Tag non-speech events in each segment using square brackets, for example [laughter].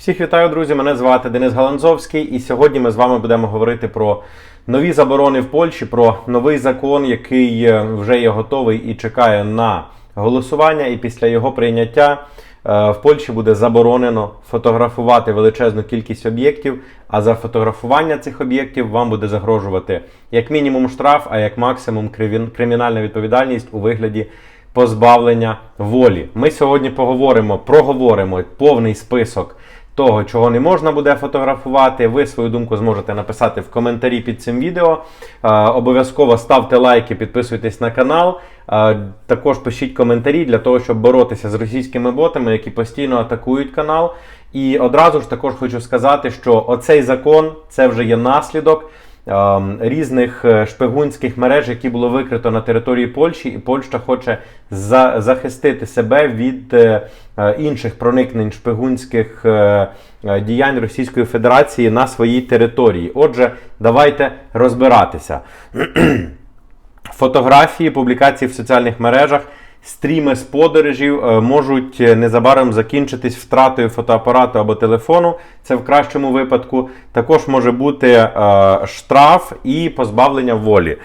Всіх вітаю, друзі! Мене звати Денис Галанзовський, і сьогодні ми з вами будемо говорити про нові заборони в Польщі, про новий закон, який е, вже є готовий і чекає на голосування. І після його прийняття е, в Польщі буде заборонено фотографувати величезну кількість об'єктів. А за фотографування цих об'єктів вам буде загрожувати як мінімум штраф, а як максимум кримінальна відповідальність у вигляді позбавлення волі. Ми сьогодні поговоримо, проговоримо повний список того, чого не можна буде фотографувати. Ви свою думку зможете написати в коментарі під цим відео. Е, Обов'язково ставте лайки, підписуйтесь на канал. Е, Також пишіть коментарі для того, щоб боротися з російськими ботами, які постійно атакують канал. І одразу ж також хочу сказати, що оцей закон це вже є наслідок різних е, шпигунських мереж, які було викрито на території Польщі, і Польща хоче за, захистити себе від е, е, інших проникнень шпигунських діянь Російської Федерації на своїй території. Отже, давайте розбиратися. [clears throat] Фотографії, публікації в соціальних мережах, стріми з подорожів е, можуть е, незабаром закінчитись втратою фотоапарату або телефону. Це в кращому випадку. Також може бути е, штраф і позбавлення волі.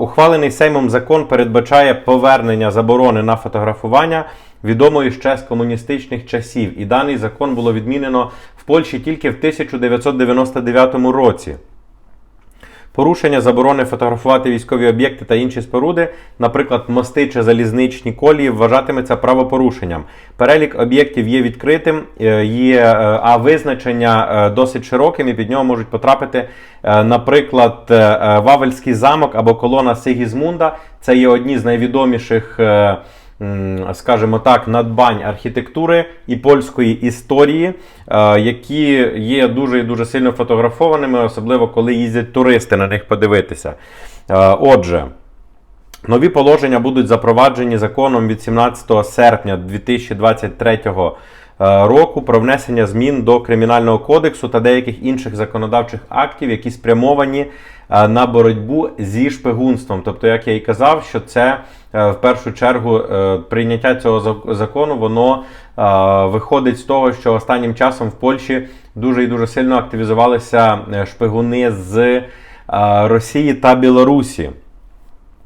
Ухвалений Сеймом закон передбачає повернення заборони на фотографування. Відомої ще з комуністичних часів, і даний закон було відмінено в Польщі тільки в 1999 році. Порушення заборони фотографувати військові об'єкти та інші споруди, наприклад, мости чи залізничні колії, вважатиметься правопорушенням. Перелік об'єктів є відкритим, е, є, е, а визначення е, досить широким, і під нього можуть потрапити, наприклад, Вавельський замок або колона Сигізмунда. Це є одні з найвідоміших. Скажімо так, надбань архітектури і польської історії, е, які є дуже і дуже сильно фотографованими, особливо коли їздять туристи на них подивитися. Е, Отже. Нові положення будуть запроваджені законом від 17 серпня 2023 е, року про внесення змін до Кримінального кодексу та деяких інших законодавчих актів, які спрямовані е, на боротьбу зі шпигунством. Тобто, як я і казав, що це е, в першу чергу е, прийняття цього зак- закону, воно е, виходить з того, що останнім часом в Польщі дуже і дуже сильно активізувалися е, шпигуни з е, Росії та Білорусі.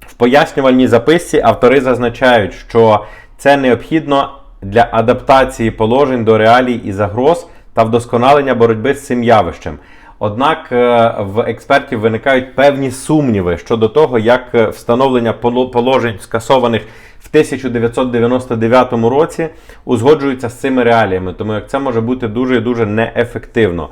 В пояснювальній записці автори зазначають, що це необхідно для адаптації положень до реалій і загроз та вдосконалення боротьби з цим явищем. Однак е, в експертів виникають певні сумніви щодо того, як е, встановлення положень, скасованих в 1999 році, узгоджується з цими реаліями, тому як це може бути дуже і дуже неефективно.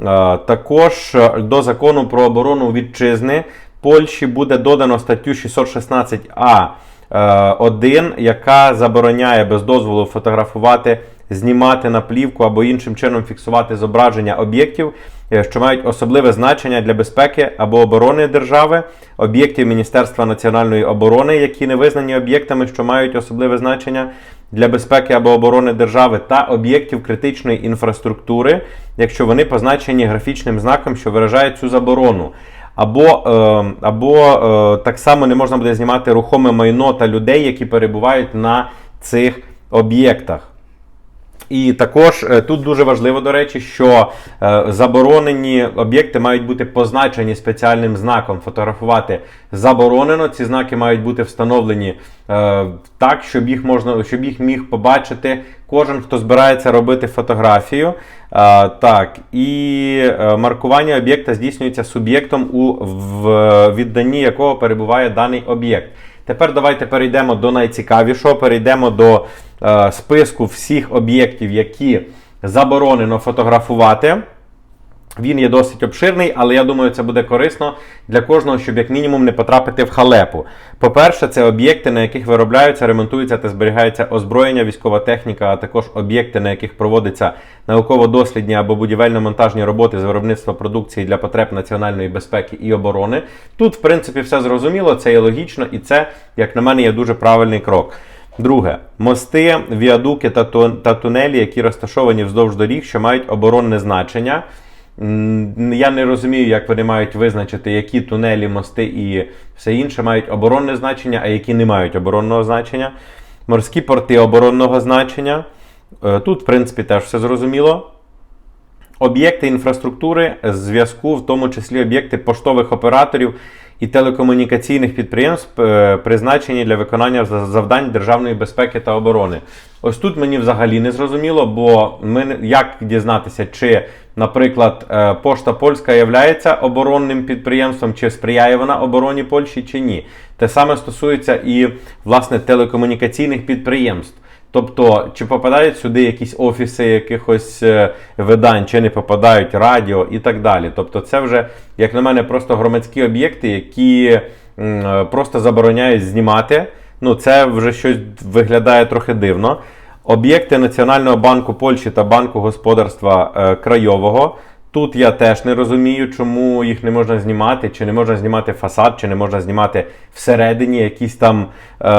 Е, Також до закону про оборону вітчизни Польщі буде додано статтю 616а. 1, яка забороняє без дозволу фотографувати, знімати на плівку або іншим чином фіксувати зображення об'єктів, е, що мають особливе значення для безпеки або оборони держави, об'єктів Міністерства національної оборони, які не визнані об'єктами, що мають особливе значення для безпеки або оборони держави, та об'єктів критичної інфраструктури, якщо вони позначені графічним знаком, що виражає цю заборону. Або, е, або е, так само не можна буде знімати рухоме майно та людей, які перебувають на цих об'єктах. І також е, тут дуже важливо, до речі, що е, заборонені об'єкти мають бути позначені спеціальним знаком. Фотографувати заборонено. Ці знаки мають бути встановлені е, так, щоб їх можна, щоб їх міг побачити кожен, хто збирається робити фотографію. Так, і маркування об'єкта здійснюється суб'єктом, у відданні якого перебуває даний об'єкт. Тепер давайте перейдемо до найцікавішого. Перейдемо до е, списку всіх об'єктів, які заборонено фотографувати. Він є досить обширний, але я думаю, це буде корисно для кожного, щоб як мінімум не потрапити в халепу. По-перше, це об'єкти, на яких виробляються, ремонтуються та зберігається озброєння, військова техніка, а також об'єкти, на яких проводяться науково-дослідні або будівельно-монтажні роботи з виробництва продукції для потреб національної безпеки і оборони. Тут, в принципі, все зрозуміло, це є логічно, і це, як на мене, є дуже правильний крок. Друге, мости, віадуки та, тунелі, які розташовані вздовж доріг, що мають оборонне значення. Я не розумію, як вони мають визначити, які тунелі, мости і все інше мають оборонне значення, а які не мають оборонного значення. Морські порти оборонного значення. Е, Тут, в принципі, теж все зрозуміло. Об'єкти інфраструктури зв'язку, в тому числі об'єкти поштових операторів і телекомунікаційних підприємств, е, призначені для виконання завдань державної безпеки та оборони. Ось тут мені взагалі не зрозуміло, бо ми як дізнатися, чи, наприклад, е, Пошта Польська є оборонним підприємством, чи сприяє вона обороні Польщі, чи ні. Те саме стосується і власне телекомунікаційних підприємств. Тобто, чи попадають сюди якісь офіси якихось е, видань, чи не попадають радіо і так далі. Тобто, це вже, як на мене, просто громадські об'єкти, які е, просто забороняють знімати. Ну, це вже щось виглядає трохи дивно. Об'єкти Національного банку Польщі та Банку господарства е, Крайового. Тут я теж не розумію, чому їх не можна знімати, чи не можна знімати фасад, чи не можна знімати всередині якісь там е,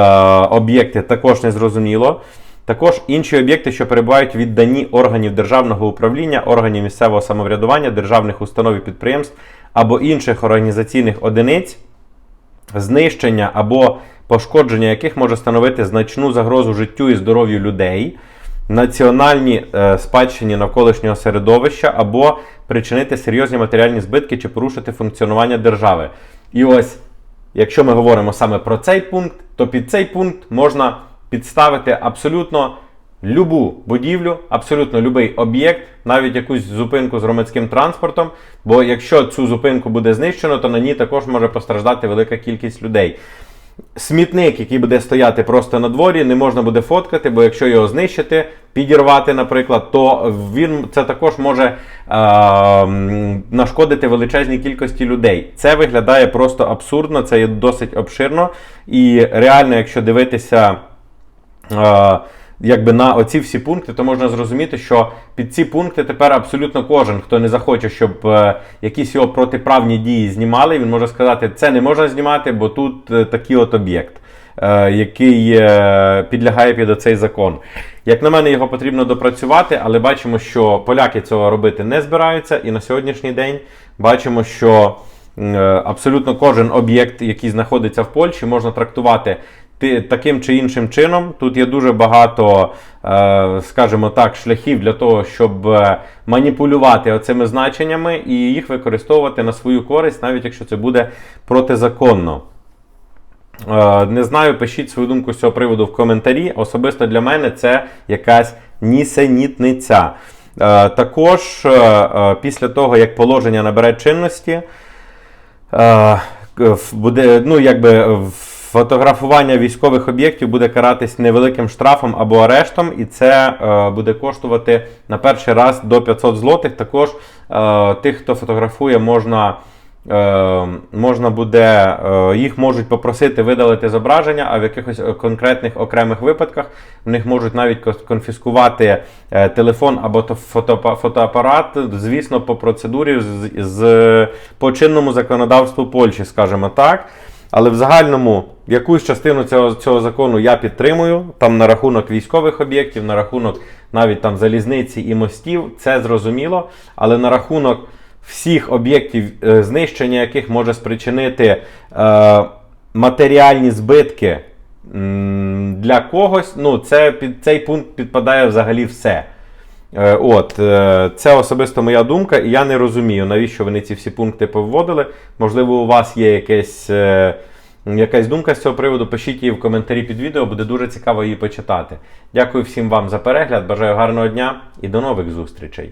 об'єкти, також не зрозуміло. Також інші об'єкти, що перебувають в відданні органів державного управління, органів місцевого самоврядування, державних установ і підприємств або інших організаційних одиниць, знищення або пошкодження яких може становити значну загрозу життю і здоров'ю людей, національній е, спадщині навколишнього середовища або причинити серйозні матеріальні збитки чи порушити функціонування держави. І ось, якщо ми говоримо саме про цей пункт, то під цей пункт можна підставити абсолютно любу будівлю, абсолютно любий об'єкт, навіть якусь зупинку з громадським транспортом. Бо якщо цю зупинку буде знищено, то на ній також може постраждати велика кількість людей. Смітник, який буде стояти просто на дворі, не можна буде фоткати, бо якщо його знищити, підірвати, наприклад, то він це також може е, нашкодити величезній кількості людей. Це виглядає просто абсурдно, це є досить обширно. І реально, якщо дивитися. Е, Якби на оці всі пункти, то можна зрозуміти, що під ці пункти тепер абсолютно кожен, хто не захоче, щоб е, якісь його протиправні дії знімали, він може сказати, це не можна знімати, бо тут е, такий от об'єкт, е, який підлягає під оцей закон. Як на мене, його потрібно допрацювати, але бачимо, що поляки цього робити не збираються, і на сьогоднішній день бачимо, що абсолютно кожен об'єкт, який знаходиться в Польщі, можна трактувати ти- таким чи іншим чином. Тут є дуже багато, е, скажімо так, шляхів для того, щоб е, маніпулювати оцими значеннями і їх використовувати на свою користь, навіть якщо це буде протизаконно. Е, Не знаю, пишіть свою думку з цього приводу в коментарі. Особисто для мене це якась нісенітниця. Також після того, як положення набере чинності, буде, ну, якби фотографування військових об'єктів буде каратись невеликим штрафом або арештом, і це е, буде коштувати на перший раз до 500 злотих. Також е, тих, хто фотографує, можна. Е, можна буде, е, їх можуть попросити видалити зображення, а в якихось е, конкретних окремих випадках в них можуть навіть конфіскувати е, телефон або то фотоапа- фотоапарат, звісно, по процедурі з, з по чинному законодавству Польщі, скажімо так. Але в загальному якусь частину цього, цього закону я підтримую. Там на рахунок військових об'єктів, на рахунок навіть там залізниці і мостів, це зрозуміло. Але на рахунок всіх об'єктів, е, знищення яких може спричинити е, матеріальні збитки для когось, ну це під цей пункт підпадає взагалі все. Е, От, е, це особисто моя думка, і я не розумію, навіщо вони ці всі пункти повводили. Можливо, у вас є якесь, е, якась думка з цього приводу. Пишіть її в коментарі під відео, буде дуже цікаво її почитати. Дякую всім вам за перегляд, бажаю гарного дня і до нових зустрічей!